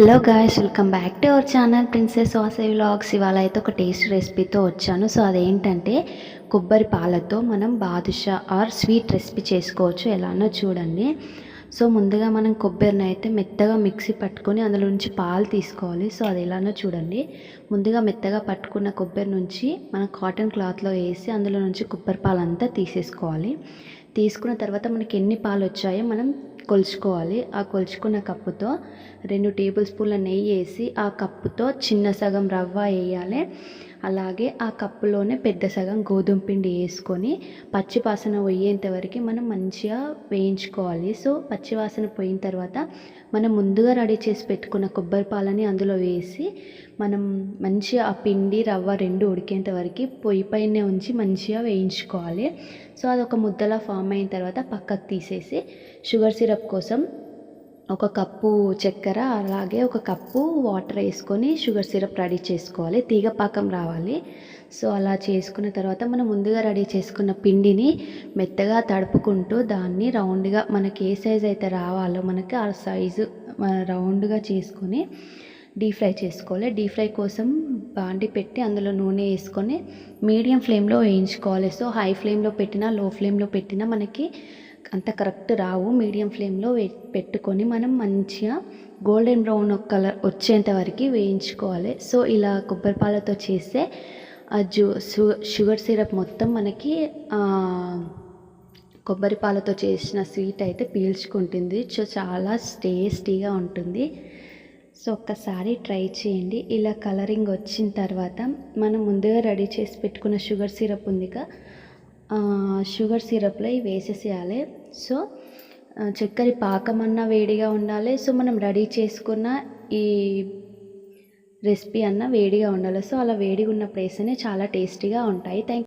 Hello guys welcome back to our channel princess వాసే vlogs ఇవాళ అయితే ఒక టేస్ట్ రెసిపీతో వచ్చాను. సో అదేంటంటే కొబ్బరి పాలతో మనం బాదుషా ఆర్ స్వీట్ రెసిపీ చేసుకోవచ్చు. ఎలానో చూడండి. సో ముందుగా మనం కొబ్బరిని అయితే మెత్తగా మిక్సీ పట్టుకొని అందులో నుంచి పాలు తీసుకోవాలి. సో అది ఎలానో చూడండి. ముందుగా మెత్తగా పట్టుకున్న కొబ్బరి నుంచి మనం కాటన్ క్లాత్లో వేసి అందులో నుంచి కొబ్బరి పాలు అంతా తీసేసుకోవాలి. తీసుకున్న తర్వాత మనకి ఎన్ని పాలు వచ్చాయో మనం కొలుచుకోవాలి. ఆ కొలుచుకున్న కప్పుతో రెండు టేబుల్ స్పూన్ల నెయ్యి వేసి ఆ కప్పుతో చిన్న సగం రవ్వ వేయాలి. అలాగే ఆ కప్పులోనే పెద్ద సగం గోధుమ పిండి వేసుకొని పచ్చివాసన పోయేంత వరకు మనం మంచిగా వేయించుకోవాలి. సో పచ్చివాసన పోయిన తర్వాత మనం ముందుగా రెడీ చేసి పెట్టుకున్న కొబ్బరి పాలని అందులో వేసి మనం మంచిగా ఆ పిండి రవ్వ రెండు ఉడికేంత వరకు పొయ్యి పైనే ఉంచి మంచిగా వేయించుకోవాలి. సో అదొక ముద్దలా ఫామ్ అయిన తర్వాత పక్కకు తీసేసి షుగర్ సిరప్ కోసం ఒక కప్పు చక్కెర అలాగే ఒక కప్పు వాటర్ వేసుకొని షుగర్ సిరప్ రెడీ చేసుకోవాలి. తీగ పాకం రావాలి. సో అలా చేసుకున్న తర్వాత మనం ముందుగా రెడీ చేసుకున్న పిండిని మెత్తగా తడుపుకుంటూ దాన్ని రౌండ్గా మనకి ఏ సైజ్ అయితే రావాలో మనకి ఆ సైజు రౌండ్గా చేసుకొని డీప్ ఫ్రై చేసుకోవాలి. డీప్ ఫ్రై కోసం బాండి పెట్టి అందులో నూనె వేసుకొని మీడియం ఫ్లేమ్లో వేయించుకోవాలి. సో హై ఫ్లేమ్లో పెట్టినా లో ఫ్లేమ్లో పెట్టినా మనకి అంత కరెక్ట్ రావు. మీడియం ఫ్లేమ్లో పెట్టుకొని మనం మంచిగా గోల్డెన్ బ్రౌన్ కలర్ వచ్చేంత వరకు వేయించుకోవాలి. సో ఇలా కొబ్బరిపాలతో చేస్తే ఆ జ్యూ షుగర్ సిరప్ మొత్తం మనకి కొబ్బరి పాలతో చేసిన స్వీట్ అయితే పీల్చుకుంటుంది. సో చాలా టేస్టీగా ఉంటుంది. సో ఒక్కసారి ట్రై చేయండి. ఇలా కలరింగ్ వచ్చిన తర్వాత మనం ముందుగా రెడీ చేసి పెట్టుకున్న షుగర్ సిరప్ ఉందిగా షుగర్ సిరప్లో ఇవి వేసేసేయాలి. సో చక్కెర పాకమన్నా వేడిగా ఉండాలి. సో మనం రెడీ చేసుకున్న ఈ రెసిపీ అన్న వేడిగా ఉండాలి. సో అలా వేడిగా ఉన్న ప్లేస్నే చాలా టేస్టీగా ఉంటాయి. థ్యాంక్